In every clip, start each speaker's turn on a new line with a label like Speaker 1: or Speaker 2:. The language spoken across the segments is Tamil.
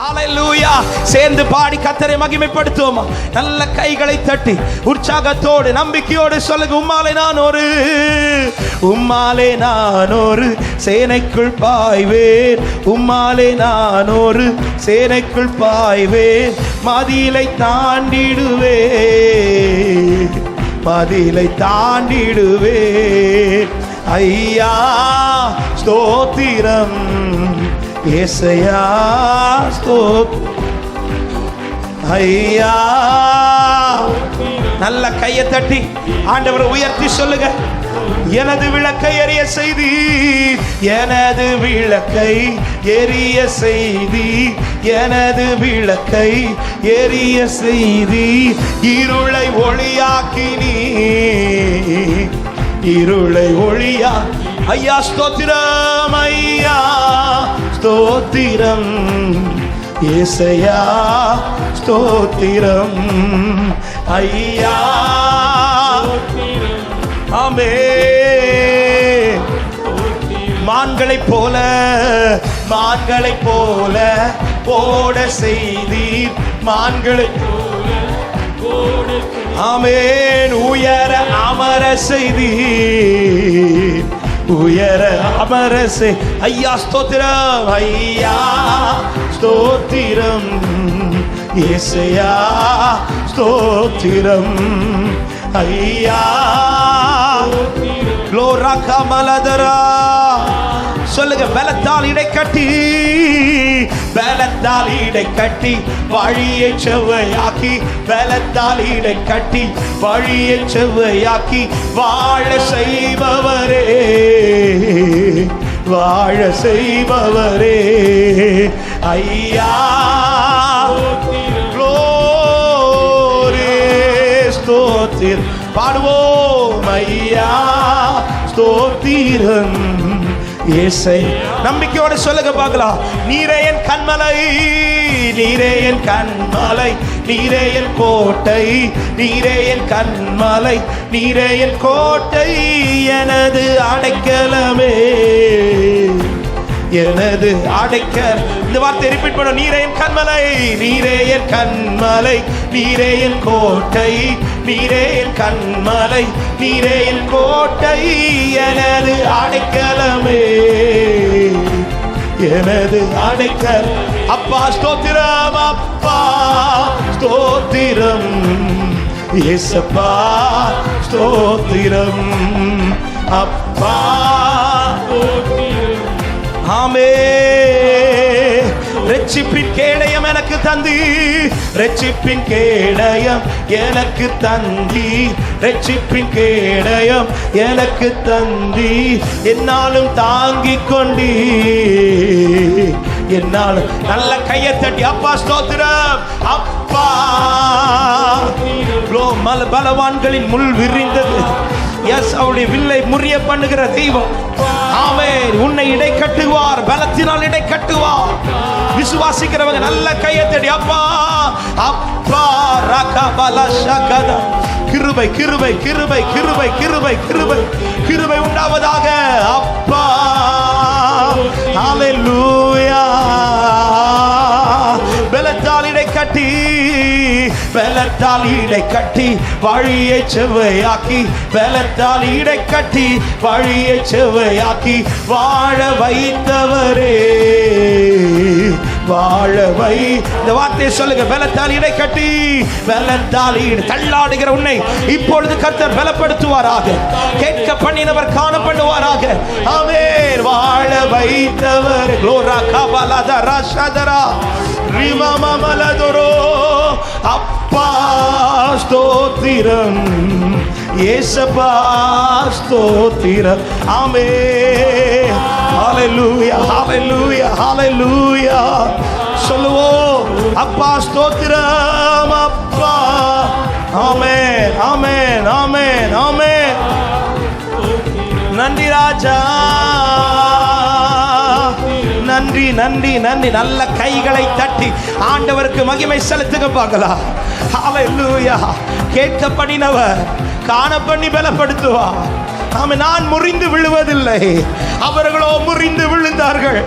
Speaker 1: ஹalleluya சேர்ந்து பாடி கத்தரை மகிமைப்படுத்துவோமா. நல்ல கைகளை தட்டி உற்சாகத்தோடு நம்பிக்கையோடு சொல்லுங்க உம்மாலே நான் ஒரு உம்மாலே நான் ஒரு சேனைக்குள் பாய்வேன். உம்மாலே நான் ஒரு சேனைக்குள் பாய்வேன். மதியிலை தாண்டிடுவே மதியிலை தாண்டிடுவே ஐயா ஸ்தோத்திரம். ஏசையா ஐயா. நல்ல கையை தட்டி ஆண்டவரை உயர்த்தி சொல்லுங்க. எனது விளக்கை எரிய செய்தி எனது விளக்கை எரிய செய்தி எனது விளக்கை எரிய செய்தி. இருளை ஒளியாக்கினி இருளை ஒளியா. ஐயா ஸ்தோத்திரம் ஐயா. ஸ்தோத்திரம். ஏசையா ஸ்தோத்திரம். ஐயா. ஆமே. மான்களைப் போல மான்களைப் போல போட செய்தீர். மான்களை ஆமேன். உயர அமர செய்தி உயர அமர செய் ஐயா ஸ்தோத்திரம் ஐயா ஸ்தோத்திரம் ஏசையா ஸ்தோத்திரம் ஐயா க்ளோரா கமலதரா சொல்லுங்க பலத்தால் இடை கட்டி பலத்தால் இடை கட்டி வழியை செவ்வையாக்கி பலத்தால் இடை கட்டி வழியை செவ்வையாக்கி வாழ செய்பவரே வாழ செய்பவரே. ஐயா பாடுவோம் ஐயா ஸ்தோத்திரம். ஏசை நம்பிக்கையோட சொல்லுங்க பார்க்கலாம் நீரே என் கண்மலை நீரே என் கண்மலை நீரே என் கோட்டை நீரே என் கண்மலை நீரே என் கோட்டை எனது அடைக்கலமே. எனது அடைக்க இந்த வார்த்தை ரிப்பீட் பண்ண நீரே என் கண்மலை நீரே என் கண்மலை நீரே என் கோட்டை நீரே என் கண்மலை நீரே என் கோட்டை. எனது அடைக்கலமே எனது அடைக்கல் அப்பா ஸ்தோத்திரம் அப்பா ஸ்தோத்திரம். ஏசப்பா ஸ்தோத்திரம். அப்பா ஆமே. ரட்சிப்பின் கேடயம் எனக்கு தந்தி. ரட்சிப்பின் கேடயம் எனக்கு தந்தி. ரட்சிப்பின் கேடயம் எனக்கு தந்தி. என்னாலும் தாங்கிக் கொண்டி என்னாலும் நல்ல கையை தட்டி அப்பா ஸ்தோத்திரம். அப்பா. மல பலவான்களின் முள் விரிந்தது. எஸ் அவருடைய வில்லை முறிய பண்ணுகிற தெய்வம். ஆமென். உன்னை இடை கட்டுவார் பலத்தினால் இடை கட்டுவார். விசுவாசிக்கிறவங்க நல்ல கையை தேடி அப்பா அப்பா ரக பல சகத. கிருபை கிருபை கிருபை கிருபை கிருபை கிருபை கிருபை உண்டாவதாக அப்பா. ஹalleluya. கட்டி பலத்தால் இடை கட்டி வழியை செவ்வையாக்கி பலத்தால் ஈடை கட்டி வழியை செவ்வையாக்கி வாழ வைத்தவரே. வாழ வை. இந்த வார்த்தையை சொல்லுங்க பலத்தால் இடை கட்டி பலத்தால் ஈடு. தள்ளாடுகிற உன்னை இப்பொழுது கர்த்தர் பலப்படுத்துவாராக. கேட்க பண்ணினவர் காணப்படுவாராக. ஆமென். வாழ வைத்தவர். க்ளோரா கபலதரா சதரா ரிமமலதுரோ ஸ்தோத்திரம் ஏசப்பா ஸ்தோத்திரம் ஆமே ஹalleluya ஹalleluya ஹalleluya சொல்லுவோம் அப்பா ஸ்தோத்திரம் அப்பா ஆமென் ஆமென் ஆமென் ஆமென் நன்றி ராஜா நன்றி நன்றி நன்றி நல்ல கைகளை தட்டி ஆண்டவருக்கு மகிமை செலுத்துங்க பார்க்கலாம் ஹalleluya கேட்கப்படினவர். காண பண்ணி பலப்படுத்துவார். ஆமே நான் முறிந்து விழுவதில்லை. அவர்களோ முறிந்து விழுந்தார்கள்.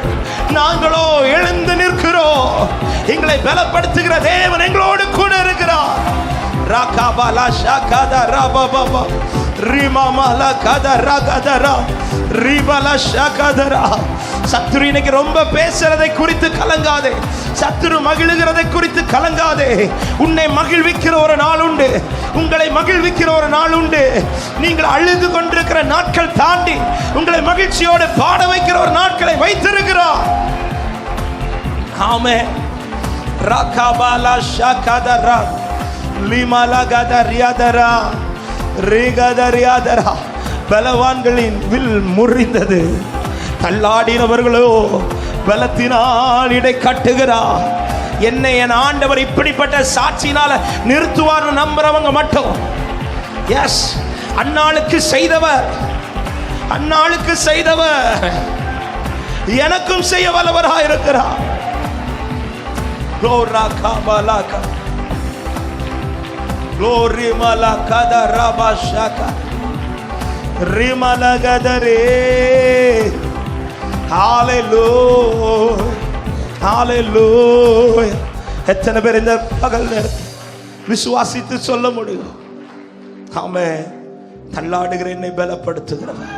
Speaker 1: நாங்களோ எழுந்து நிற்கிறோம். எங்களை பலப்படுத்துகிற தேவன் எங்களோடு கூட இருக்கிறார். ராகாபாலா ஷாகாதா ராபாபாபா. ரிமாமாலா கதரா ராகதரா. ரிபலா ஷாகாதரா. சத்துரு இன்னைக்கு ரொம்ப பேசுறதை குறித்து கலங்காதே. சத்துரு மகிழுகிறதை குறித்து கலங்காதே. உன்னை மகிழ்விக்கிற ஒரு நாள் உண்டு. உங்களை மகிழ்விக்கிற ஒரு நாள் உண்டு. நீங்கள் அழுது கொண்டிருக்கிற நாட்கள் தாண்டி உங்களை மகிழ்ச்சியோடு பாட வைக்கிற ஒரு நாட்களை வைத்திருக்கிறார். ஆமே ராகாபாலா ஷாகாதரா லிமாலா கதரியாதரா ரீகதரியாதரா. பலவான்களின் வில் முறிந்தது. தள்ளாடினவர்களோ பலத்தினால் இடை கட்டுகிறா என்னை என் ஆண்டவர் இப்படிப்பட்ட சாட்சியினால நிறுத்துவார்னு நம்புறவங்க மட்டும் எஸ் அன்னாளுக்கு செய்தவர் அன்னாளுக்கு செய்தவர் எனக்கும் செய்ய வல்லவரா இருக்கிறார் Glory kabalaka. Glory malakada rabashaka. Rimalagadare. Hallelujah. Hallelujah. எத்தனை பேர் இந்த பகல் நேரத்தில் விசுவாசித்து சொல்ல முடியும்? ஆமே தள்ளாடுகிற என்னை பலப்படுத்துகிறவர்.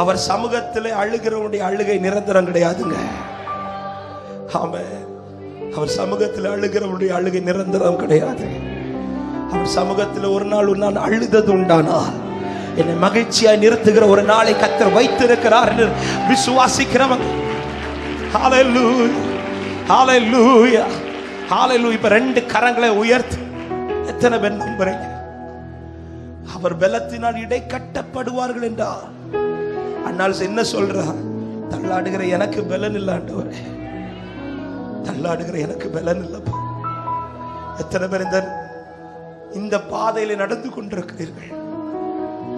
Speaker 1: அவர் சமூகத்தில் அழுகிறவனுடைய அழுகை நிரந்தரம் கிடையாதுங்க. ஆமே அவர் சமூகத்தில் அழுகிறவனுடைய அழுகை நிரந்தரம் கிடையாது. அவர் சமூகத்தில் ஒரு நாள் ஒரு நாள் அழுதது உண்டானால் என்னை மகிழ்ச்சியாய் நிறுத்துகிற ஒரு நாளை கத்தர் வைத்திருக்கிறார் என்று விசுவாசிக்கிறவங்க இப்ப ரெண்டு கரங்களை உயர்த்து. எத்தனை பேர் நம்புறீங்க? அவர் பலத்தினால் இடை கட்டப்படுவார்கள் என்றார். அண்ணால் என்ன சொல்றா? தள்ளாடுகிற எனக்கு பலன் இல்லை தள்ளாடுகிற எனக்கு பலன் இல்லப்பா. எத்தனை பேர் இந்த இந்த பாதையில நடந்து கொண்டிருக்கிறீர்கள்?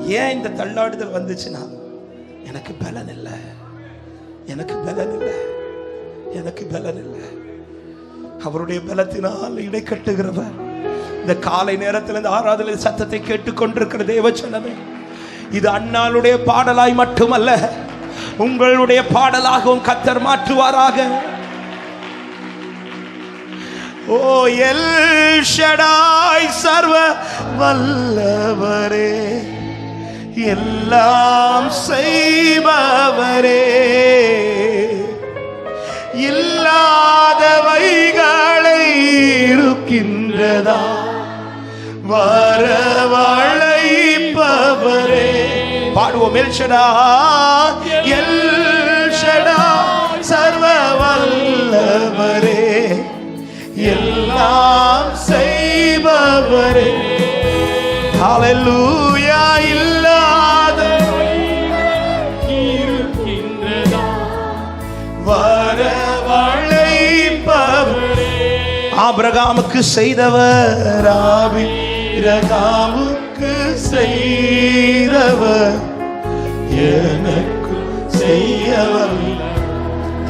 Speaker 1: ஏன் இந்த தள்ளாடுதல் வந்துச்சுன்னா எனக்கு பலன் இல்லை. எனக்கு பலன் இல்லை. எனக்கு பலன் இல்லை. அவருடைய பலத்தினால் இடைக்கட்டுகிறவர் இந்த காலை நேரத்தில் இந்த ஆராதனை சத்தத்தை கேட்டுக்கொண்டிருக்கிற தேவச்சனமே இது அண்ணாளுடைய பாடலாய் மட்டுமல்ல உங்களுடைய பாடலாகவும் கத்தர் மாற்றுவாராக. ஓ எல் ஷடாய் சர்வ வல்லவரே. எல்லாம் செய்பவரே. இல்லாதவைகளை இருக்கின்றதா? வரவழைப்பவரே. பாடுவோம் எல்ஷடா எல்ஷடா சர்வ வல்லவரே எல்லாம் செய்பவரே. Hallelujah. ஆபிரகாமுக்கு செய்தவர் ஆபிரகாமுக்கு செய்தவர். எனக்கு செய்யவர்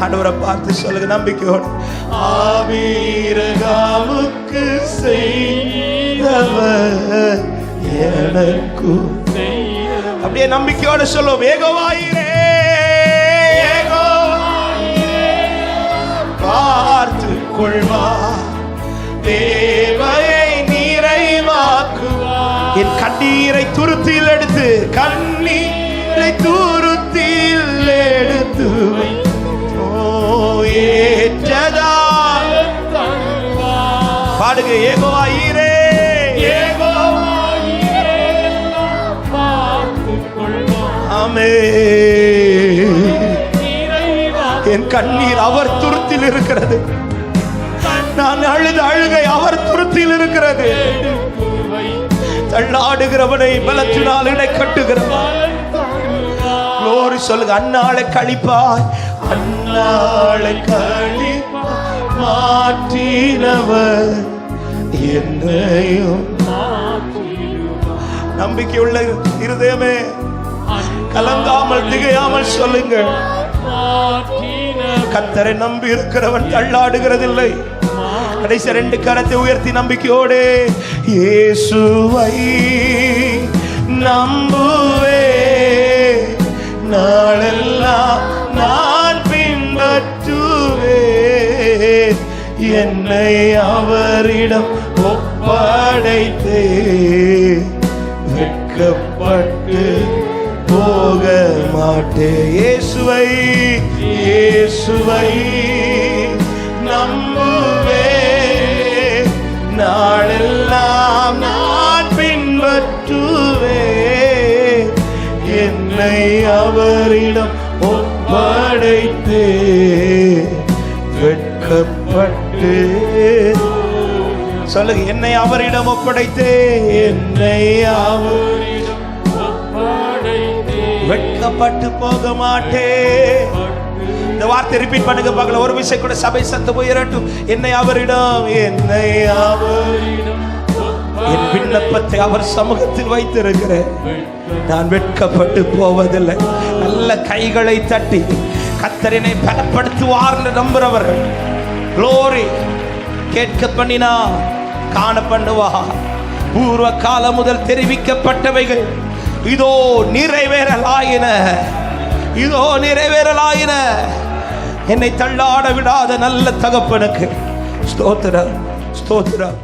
Speaker 1: ஆண்டவரை பார்த்து சொல்லுங்க நம்பிக்கையோடு. ஆபீரகாமுக்கு செய்தவர் எனக்கு அப்படியே நம்பிக்கையோடு சொல்லும் ஏகோவாயிரே பார்த்து கொள்வா தேவையை நிறைவாக்குவார். என் கண்ணீரை துருத்தில் எடுத்து கண்ணீரை துருத்தில் எடுத்து பாடுக ஓ ஏற்றதா? பாடுங்க ஏகோவாயிரே ஆமே என் கண்ணீர் அவர் துருத்தில் இருக்கிறது. அவர் துருத்தில் இருக்கிறது. தள்ளாடுகிறவனை பலத்தினால் இடை கட்டுகிறவன் சொல்லுங்க அன்னாளை கழிப்பாய். அன்னாளை கழிப்பாய். மாற்றினவர் என்னையும் நம்பிக்கையுள்ள இருதயமே கலங்காமல் திகையாமல் சொல்லுங்கள். கத்தரை நம்பி இருக்கிறவன் தள்ளாடுகிறதில்லை. கடைசி ரெண்டு கரத்தை உயர்த்தி நம்பிக்கையோடு இயேசுவை நம்புவே. நாளெல்லாம் நான் பின்பற்றுவே என்னை அவரிடம் ஒப்படைத்தே வெட்கப்பட்டு போக மாட்டே இயேசுவை இயேசுவை நம்புவே. நாளெல்லாம் நான் பின்பற்றுவே. என்னை அவரிடம் ஒப்படைத்தே. வெட்கப்பட்டு. சொல்லுங்க என்னை அவரிடம் ஒப்படைத்தே. என்னை அவரிடம் வெட்கப்பட்டு போக மாட்டேன் இந்த வார்த்தை ரிப்பீட் பண்ணுங்க பார்க்கல ஒரு விஷயம் கூட சபை சத்து உயரட்டும். என்னை அவரிடம் என்னை அவரிடம். என் விண்ணப்பத்தை அவர் சமூகத்தில் வைத்திருக்கிறேன். நான் வெட்கப்பட்டு போவதில்லை. நல்ல கைகளை தட்டி கத்தரினை பலப்படுத்துவார் என்று நம்புறவர்கள் குளோரி கேட்க பண்ணினா காண பண்ணுவா. பூர்வ காலம் முதல் தெரிவிக்கப்பட்டவைகள். இதோ நிறைவேறலாயின. இதோ நிறைவேறலாயின. என்னை தள்ளாட விடாத நல்ல தகப்பனுக்கு. ஸ்தோத்திரம் ஸ்தோத்திரம்.